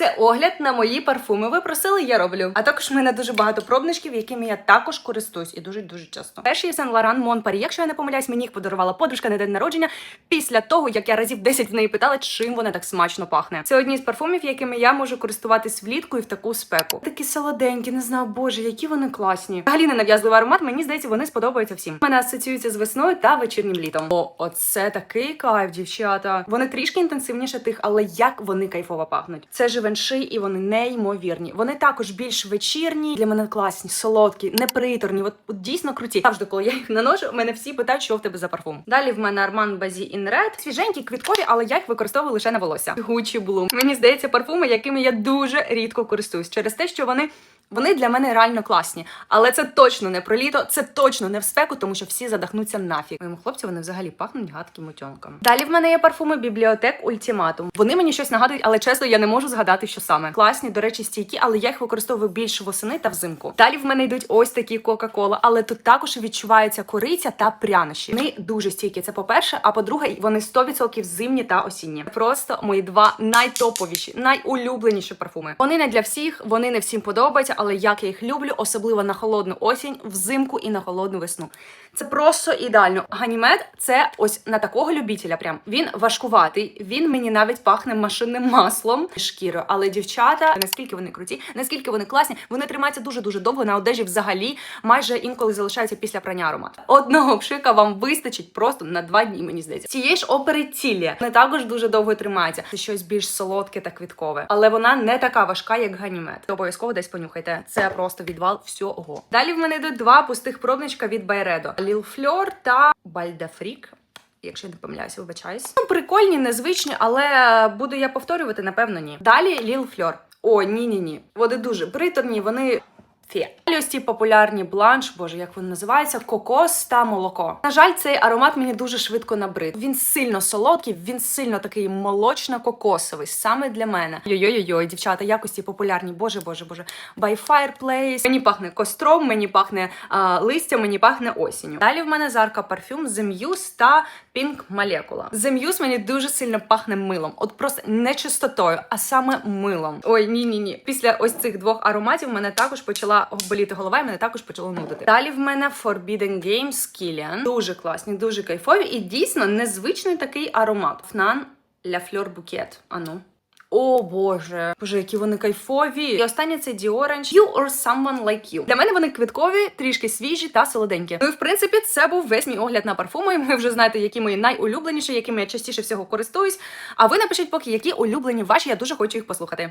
Це огляд на мої парфуми. Ви просили, я роблю. А також в мене дуже багато пробничків, якими я також користуюсь і дуже дуже часто. Перший Сен Лоран Мон Парі. Якщо я не помиляюсь, мені їх подарувала подружка на день народження після того, як я разів 10 в неї питала, чим вона так смачно пахне. Це одні з парфумів, якими я можу користуватись влітку і в таку спеку. Такі солоденькі, не знаю, боже, які вони класні. Взагалі не нав'язливий аромат. Мені здається, вони сподобаються всім. У мене асоціюються з весною та вечірнім літом. О, оце такий кайф, дівчата. Вони трішки інтенсивніше тих, але як вони кайфово пахнуть. Це живенши, і вони неймовірні. Вони також більш вечірні. Для мене класні, солодкі, неприторні. От, от дійсно круті. Завжди, коли я їх наношу, мене всі питають, що в тебе за парфум. Далі в мене Armand Bazi In Red. Свіженькі, квіткові, але я їх використовую лише на волосся. Gucci Bloom. Мені здається, парфуми, якими я дуже рідко користуюсь, через те, що вони. Вони для мене реально класні, але це точно не про літо, це точно не в спеку, тому що всі задохнуться нафіг. Моєму хлопці вони взагалі пахнуть гадким утьонком. Далі в мене є парфуми бібліотек Ультиматум. Вони мені щось нагадують, але чесно, я не можу згадати, що саме. Класні, до речі, стійкі, але я їх використовую більше восени та взимку. Далі в мене йдуть ось такі Кока-Кола, але тут також відчувається кориця та прянощі. Вони дуже стійкі. Це по-перше, а по-друге, вони 100% зимні та осінні. Просто мої два найтоповіші, найулюбленіші парфуми. Вони не для всіх, вони не всім подобаються, але як я їх люблю, особливо на холодну осінь, взимку і на холодну весну. Це просто ідеально. Ганімед це ось на такого любителя. Прям він важкуватий. Він мені навіть пахне машинним маслом шкірою. Але дівчата, наскільки вони круті, наскільки вони класні, вони тримаються дуже дуже довго на одежі. Взагалі, майже інколи залишаються після прання аромат. Одного пшика вам вистачить просто на два дні. Мені здається. Цієї ж опери Тілія не також дуже довго тримається. Це щось більш солодке та квіткове, але вона не така важка, як ганімед. Обов'язково десь понюхайте. Це просто відвал всього. Далі в мене йдуть два пустих пробничка від Байредо: Ліл Фльор та Бальдафрік. Якщо я не помиляюся, вибачаюсь. Ну, прикольні, незвичні, але буду я повторювати, напевно, ні. Далі Ліл Фльор. О, ні, ні, ні. Вони дуже приторні, вони. Далі Ось ці популярні бланш, боже, як він називається, кокос та молоко. На жаль, цей аромат мені дуже швидко набрид. Він сильно солодкий, він сильно такий молочно-кокосовий, саме для мене. Йой-йой-йой, дівчата, якості популярні. Боже, боже, боже. By Fireplace. Мені пахне костром, мені пахне а, листям, мені пахне осінню. Далі в мене зарка парфюм Muse та Pink Molecula. Muse мені дуже сильно пахне милом. От просто не чистотою, а саме милом. Ой, ні, ні, ні. Після ось цих двох ароматів мене також почала боліти голова, і мене також почало нудити. Далі в мене Forbidden Games Killian. Дуже класні, дуже кайфові і дійсно незвичний такий аромат. Фнан La Fleur Bouquet. Ану. О боже, боже, які вони кайфові. І останнє це Diorange You or Someone Like You. Для мене вони квіткові, трішки свіжі та солоденькі. Ну і в принципі, це був весь мій огляд на парфуми. Ви вже знаєте, які мої найулюбленіші, якими я частіше всього користуюсь. А ви напишіть поки, які улюблені ваші, я дуже хочу їх послухати.